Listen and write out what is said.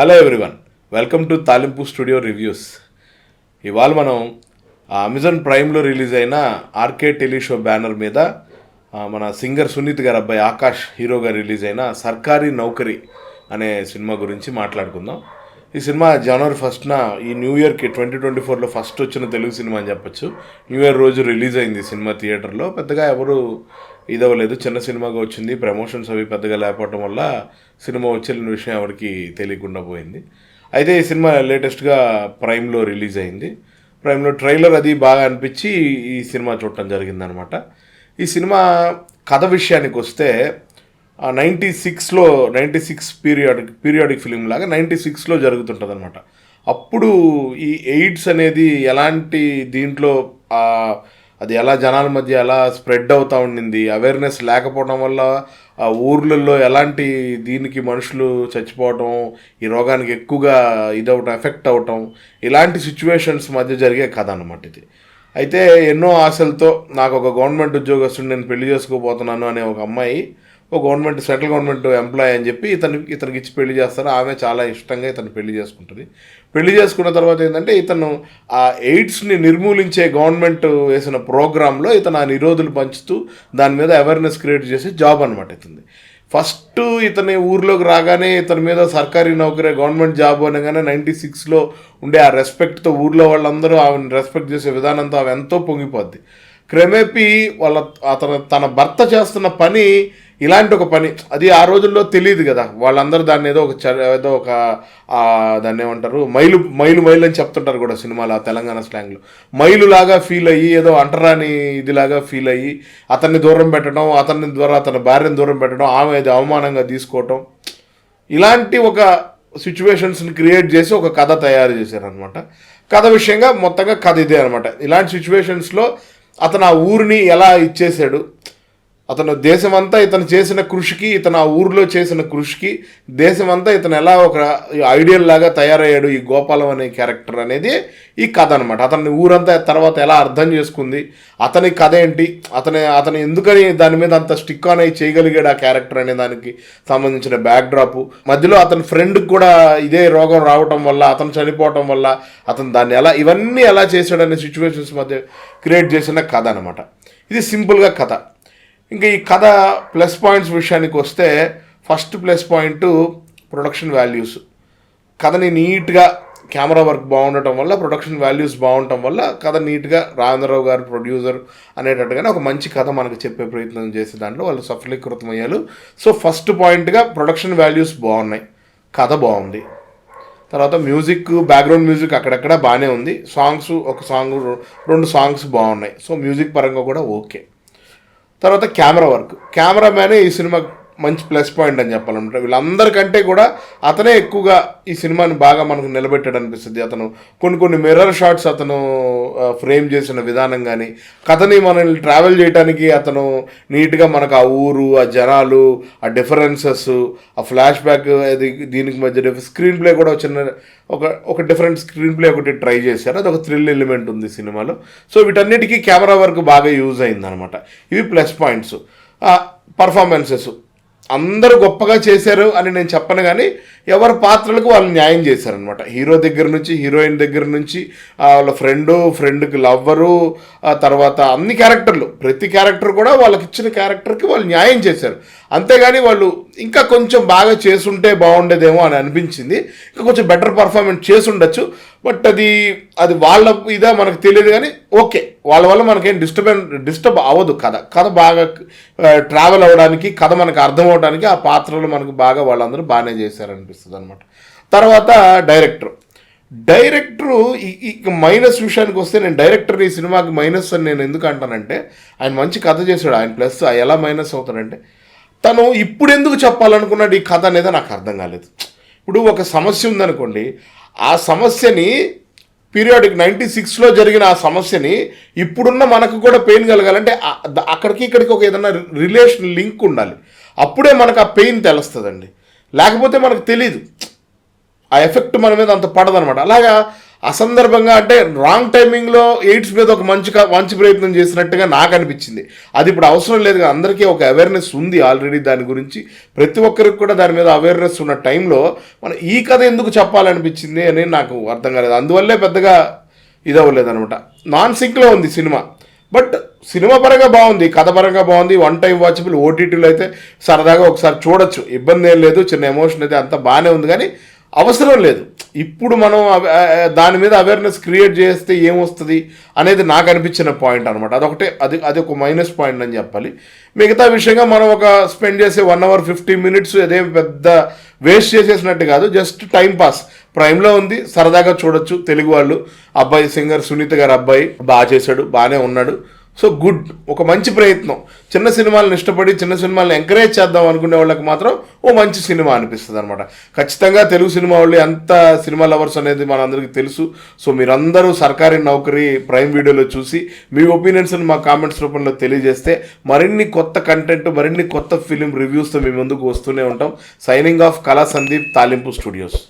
Hello everyone welcome to Talimpu studio reviews ఇవాళ మనం Amazon ప్రైమ్లో రిలీజ్ అయిన ఆర్కే టెలిషో బ్యానర్ మీద మన సింగర్ సునీత్ గారు అబ్బాయి ఆకాష్ హీరోగా రిలీజ్ అయిన సర్కారీ నౌకరీ అనే సినిమా గురించి మాట్లాడుకుందాం. ఈ సినిమా జనవరి ఫస్ట్న ఈ న్యూ ఇయర్కి ట్వంటీ ట్వంటీ ఫోర్లో ఫస్ట్ వచ్చిన తెలుగు సినిమా అని చెప్పొచ్చు. న్యూ ఇయర్ రోజు రిలీజ్ అయింది సినిమా థియేటర్లో. పెద్దగా ఎవరు ఇదవ్వలేదు. చిన్న సినిమాగా వచ్చింది. ప్రమోషన్స్ అవి పెద్దగా లేకపోవడం వల్ల సినిమా వచ్చిన విషయం ఎవరికి తెలియకుండా పోయింది. అయితే ఈ సినిమా లేటెస్ట్గా ప్రైమ్లో రిలీజ్ అయింది. ప్రైమ్లో ట్రైలర్ అది బాగా అనిపించి ఈ సినిమా చూడటం జరిగిందనమాట. ఈ సినిమా కథ విషయానికి వస్తే నైంటీ సిక్స్లో ninety six periodic periodic film లాగా నైంటీ సిక్స్లో జరుగుతుంటుంది అనమాట అప్పుడు ఈ ఎయిడ్స్ అనేది ఎలాంటి దీంట్లో అది ఎలా జనాల మధ్య ఎలా స్ప్రెడ్ అవుతూ ఉండింది అవేర్నెస్ లేకపోవడం వల్ల ఆ ఊర్లలో ఎలాంటి దీనికి మనుషులు చచ్చిపోవటం ఈ రోగానికి ఎక్కువగా ఇదవటం ఎఫెక్ట్ అవటం ఇలాంటి సిచ్యువేషన్స్ మధ్య జరిగే కథ అనమాట ఇది. అయితే ఎన్నో ఆశలతో నాకు ఒక గవర్నమెంట్ ఉద్యోగస్తుడు నేను పెళ్ళి చేసుకోబోతున్నాను అనే ఒక అమ్మాయి ఓ గవర్నమెంట్ సెంట్రల్ గవర్నమెంట్ ఎంప్లాయ్ అని చెప్పి ఇతను ఇతనికి ఇచ్చి పెళ్ళి చేస్తారు ఆమె చాలా ఇష్టంగా ఇతను పెళ్ళి చేసుకుంటుంది. పెళ్ళి చేసుకున్న తర్వాత ఏంటంటే ఇతను ఆ ఎయిడ్స్ని నిర్మూలించే గవర్నమెంట్ వేసిన ప్రోగ్రాంలో ఇతను ఆ నిరోధులు పంచుతూ దాని మీద అవేర్నెస్ క్రియేట్ చేసే జాబ్ అనమాట ఇతుంది ఫస్ట్ ఇతని ఊర్లోకి రాగానే ఇతని మీద సర్కారీ నౌకరీ గవర్నమెంట్ జాబ్ అనగానే నైంటీ సిక్స్లో ఉండే ఆ రెస్పెక్ట్తో ఊర్లో వాళ్ళందరూ ఆమెను రెస్పెక్ట్ చేసే విధానంతో ఆమె ఎంతో పొంగిపోద్ది. క్రమేపీ వాళ్ళ అతను తన భర్త చేస్తున్న పని ఇలాంటి ఒక పని అది ఆ రోజుల్లో తెలియదు కదా. వాళ్ళందరూ దాన్ని ఏదో ఒక చ- ఏదో ఒక దాన్ని ఏమంటారు మైలు మైలు మైలు అని చెప్తుంటారు కూడా సినిమాలో ఆ తెలంగాణ స్లాంగ్లో. మైలులాగా ఫీల్ అయ్యి ఏదో అంటరాని ఇదిలాగా ఫీల్ అయ్యి అతన్ని దూరం పెట్టడం అతని ద్వారా అతని భార్యను దూరం పెట్టడం ఆమె అది అవమానంగా తీసుకోవటం ఇలాంటి ఒక సిచ్యువేషన్స్ని క్రియేట్ చేసి ఒక కథ తయారు చేశారనమాట కథ విషయంగా మొత్తంగా కథ ఇదే అనమాట ఇలాంటి సిచ్యువేషన్స్లో అతను ఆ ఊరిని ఎలా ఇచ్చేసాడు అతను దేశమంతా ఇతను చేసిన కృషికి ఇతను ఆ ఊరిలో చేసిన కృషికి దేశమంతా ఇతను ఎలా ఒక ఐడియల్ లాగా తయారయ్యాడు ఈ గోపాలం అనే క్యారెక్టర్ అనేది ఈ కథ అనమాట అతన్ని ఊరంతా తర్వాత ఎలా అర్థం చేసుకుంది అతని కథ ఏంటి అతని అతను ఎందుకని దాని మీద అంత స్టిక్ ఆన్ అయ్యి చేయగలిగాడు ఆ క్యారెక్టర్ అనే దానికి సంబంధించిన బ్యాక్డ్రాప్ మధ్యలో అతని ఫ్రెండ్కి కూడా ఇదే రోగం రావటం వల్ల అతను చనిపోవటం వల్ల అతను దాన్ని ఎలా ఇవన్నీ ఎలా చేశాడనే సిచ్యువేషన్స్ మధ్య క్రియేట్ చేసిన కథ అనమాట ఇది సింపుల్గా కథ. ఇంకా ఈ కథ ప్లస్ పాయింట్స్ విషయానికి వస్తే first plus point production values. కథని నీట్గా కెమెరా వర్క్ బాగుండటం వల్ల ప్రొడక్షన్ వాల్యూస్ బాగుండటం వల్ల కథ నీట్గా రాజేంద్రరావు గారు ప్రొడ్యూసర్ అనేటట్టుగానే ఒక మంచి కథ మనకు చెప్పే ప్రయత్నం చేసే దాంట్లో వాళ్ళు సఫలీకృతమయ్యారు. సో ఫస్ట్ పాయింట్గా ప్రొడక్షన్ వాల్యూస్ బాగున్నాయి. కథ బాగుంది. తర్వాత మ్యూజిక్ బ్యాక్గ్రౌండ్ మ్యూజిక్ అక్కడక్కడ బాగానే ఉంది. సాంగ్స్ ఒక సాంగ్ రెండు సాంగ్స్ బాగున్నాయి. సో మ్యూజిక్ పరంగా కూడా ఓకే. తర్వాత కెమెరా వర్క్. కెమెరామ్యానే ఈ సినిమా మంచి ప్లస్ పాయింట్ అని చెప్పాలన్నమాట వీళ్ళందరికంటే కూడా అతనే ఎక్కువగా ఈ సినిమాని బాగా మనకు నిలబెట్టాడు అనిపిస్తుంది. అతను కొన్ని కొన్ని మిర్రర్ షాట్స్ అతను ఫ్రేమ్ చేసిన విధానం కానీ కథని మనల్ని ట్రావెల్ చేయడానికి అతను నీట్గా మనకు ఆ ఊరు ఆ జనాలు ఆ డిఫరెన్సెస్ ఆ ఫ్లాష్ బ్యాక్ అది దీనికి మధ్య స్క్రీన్ ప్లే కూడా చిన్న ఒక ఒక డిఫరెంట్ స్క్రీన్ ప్లే ఒకటి ట్రై చేశారు. అది ఒక థ్రిల్ ఎలిమెంట్ ఉంది సినిమాలో. సో వీటన్నిటికీ కెమెరా వర్క్ బాగా యూజ్ అయిందనమాట. ఇవి ప్లస్ పాయింట్స్. పర్ఫార్మెన్సెస్. అందరూ గొప్పగా చేశారు అని నేను చెప్పను కానీ ఎవరి పాత్రలకు వాళ్ళు న్యాయం చేశారనమాట హీరో దగ్గర నుంచి హీరోయిన్ దగ్గర నుంచి వాళ్ళ ఫ్రెండు ఫ్రెండ్కి లవ్వరు ఆ తర్వాత అన్ని క్యారెక్టర్లు. ప్రతి క్యారెక్టర్ కూడా వాళ్ళకి ఇచ్చిన క్యారెక్టర్కి వాళ్ళు న్యాయం చేశారు. అంతేగాని వాళ్ళు ఇంకా కొంచెం బాగా చేసుంటే బాగుండేదేమో అని అనిపించింది. ఇంకా కొంచెం బెటర్ పర్ఫార్మెన్స్ చేసుండొచ్చు. బట్ అది అది వాళ్ళ ఇదా మనకు తెలియదు కానీ ఓకే వాళ్ళ వల్ల మనకేం డిస్టర్బెన్ డిస్టర్బ్ అవ్వదు కథ. కథ బాగా ట్రావెల్ అవ్వడానికి కథ మనకు అర్థం అవడానికి ఆ పాత్రలు మనకు బాగా వాళ్ళందరూ బాగానే చేశారనిపిస్తుంది అనమాట తర్వాత డైరెక్టర్ డైరెక్టరు ఇక మైనస్ విషయానికి వస్తే నేను డైరెక్టర్ ఈ సినిమాకి మైనస్ అని నేను ఎందుకు అంటానంటే ఆయన మంచి కథ చేశాడు. ఆయన ప్లస్ ఎలా మైనస్ అవుతాడంటే తను ఇప్పుడు ఎందుకు చెప్పాలనుకున్నాడు? ఈ కథ అనేది నాకు అర్థం కాలేదు. ఇప్పుడు ఒక సమస్య ఉందనుకోండి. ఆ సమస్యని పీరియాడిక్ నైంటీ సిక్స్లో జరిగిన ఆ సమస్యని ఇప్పుడున్న మనకు కూడా పెయిన్ కలగాలంటే అక్కడికి ఇక్కడికి ఒక ఏదైనా రిలేషన్ లింక్ ఉండాలి. అప్పుడే మనకు ఆ పెయిన్ తెలుస్తుందండి. లేకపోతే మనకు తెలీదు. ఆ ఎఫెక్ట్ మన మీద అంత పడదనమాట. అలాగా అసందర్భంగా అంటే రాంగ్ టైమింగ్లో ఎయిడ్స్ మీద ఒక మంచి మంచి ప్రయత్నం చేసినట్టుగా నాకు అనిపించింది. అది ఇప్పుడు అవసరం లేదు అందరికీ ఒక అవేర్నెస్ ఉంది ఆల్రెడీ దాని గురించి. ప్రతి ఒక్కరికి కూడా దాని మీద అవేర్నెస్ ఉన్న టైంలో మనం ఈ కథ ఎందుకు చెప్పాలనిపించింది అని నాకు అర్థం కాలేదు. అందువల్లే పెద్దగా ఇది అవ్వలేదనమాట నాన్ సింక్లో ఉంది సినిమా. బట్ సినిమా పరంగా బాగుంది కథ పరంగా బాగుంది వన్ టైం వాచబుల్ ఓటీటీలో అయితే సరదాగా ఒకసారి చూడొచ్చు. ఇబ్బంది ఏం లేదు చిన్న ఎమోషన్ అయితే అంతా బాగానే ఉంది కానీ అవసరం లేదు. ఇప్పుడు మనం దాని మీద అవేర్నెస్ క్రియేట్ చేస్తే ఏమొస్తుంది అనేది నాకు అనిపించిన పాయింట్ అనమాట అదొకటే అది అది ఒక మైనస్ పాయింట్ అని చెప్పాలి. మిగతా విషయంగా మనం ఒక స్పెండ్ చేసే వన్ అవర్ ఫిఫ్టీ మినిట్స్ అదేం పెద్ద వేస్ట్ చేసేసినట్టు కాదు. జస్ట్ టైం పాస్ ప్రైమ్లో ఉంది సరదాగా చూడొచ్చు. తెలుగు వాళ్ళు అబ్బాయి సింగర్ సునీత గారు అబ్బాయి బాగా చేశాడు బాగానే ఉన్నాడు. సో గుడ్ ఒక మంచి ప్రయత్నం. చిన్న సినిమాలను ఇష్టపడి చిన్న సినిమాలను ఎంకరేజ్ చేద్దాం అనుకునే వాళ్ళకి మాత్రం ఓ మంచి సినిమా అనిపిస్తుంది అనమాట ఖచ్చితంగా తెలుగు సినిమా వాళ్ళు ఎంత సినిమా లవర్స్ అనేది మనందరికీ తెలుసు. సో మీరందరూ సర్కారీ నౌకరీ ప్రైమ్ వీడియోలో చూసి మీ ఒపీనియన్స్ని మా కామెంట్స్ రూపంలో తెలియజేస్తే మరిన్ని కొత్త కంటెంట్ మరిన్ని కొత్త ఫిలిం రివ్యూస్తో మీ ముందుకు వస్తూనే ఉంటాం. సైనింగ్ ఆఫ్ కళా సందీప్ తాలింపు స్టూడియోస్